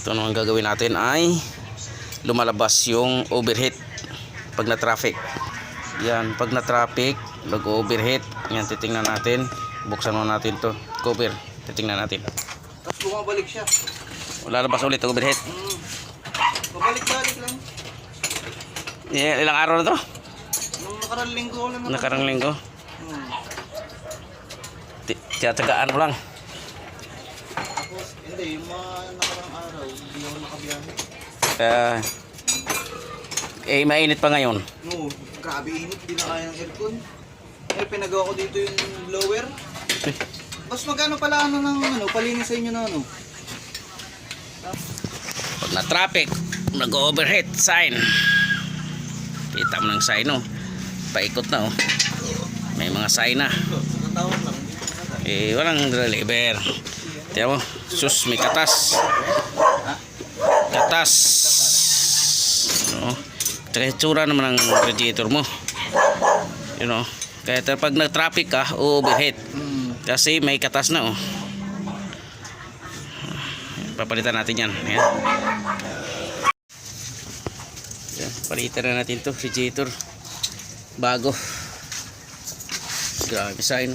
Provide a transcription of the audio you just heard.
Ito naman gagawin natin ay lumalabas yung overheat pag na traffic. Yan, pag na traffic, mag-overheat. Yan, titingnan natin. Buksan mo natin to cover. Titingnan natin. Tapos bumabalik siya. Lalabas ulit overheat. Mm. Babalik-balik lang. Yeah, ilang araw na to? Nung nakarang linggo lang. Nakarang linggo. Hmm. Ti- Tiyatagaan mo lang. Tapos, hindi, yung mga nakarang araw, hindi ako nakabiyahe. Uh, eh, mainit pa ngayon. No, grabe init, di na kaya ng aircon. Eh, pinagawa ko dito yung blower. Mas magkano pala ano ng ano, palinis sa inyo na ano? Pag na traffic, nag-overheat sign. Kita mo ng sign oh. Paikot na oh. May mga sign na. Hindi. Eh, walang deliver. Tiyan mo, sus, may katas. Katas. No? Tsaka itsura naman ng radiator mo. You know, kaya pag nag-traffic ka, overheat. Kasi may katas na oh. Papalitan natin yan. Ayan. Ayan, Palitan na natin to radiator. Bago. Grabe sign.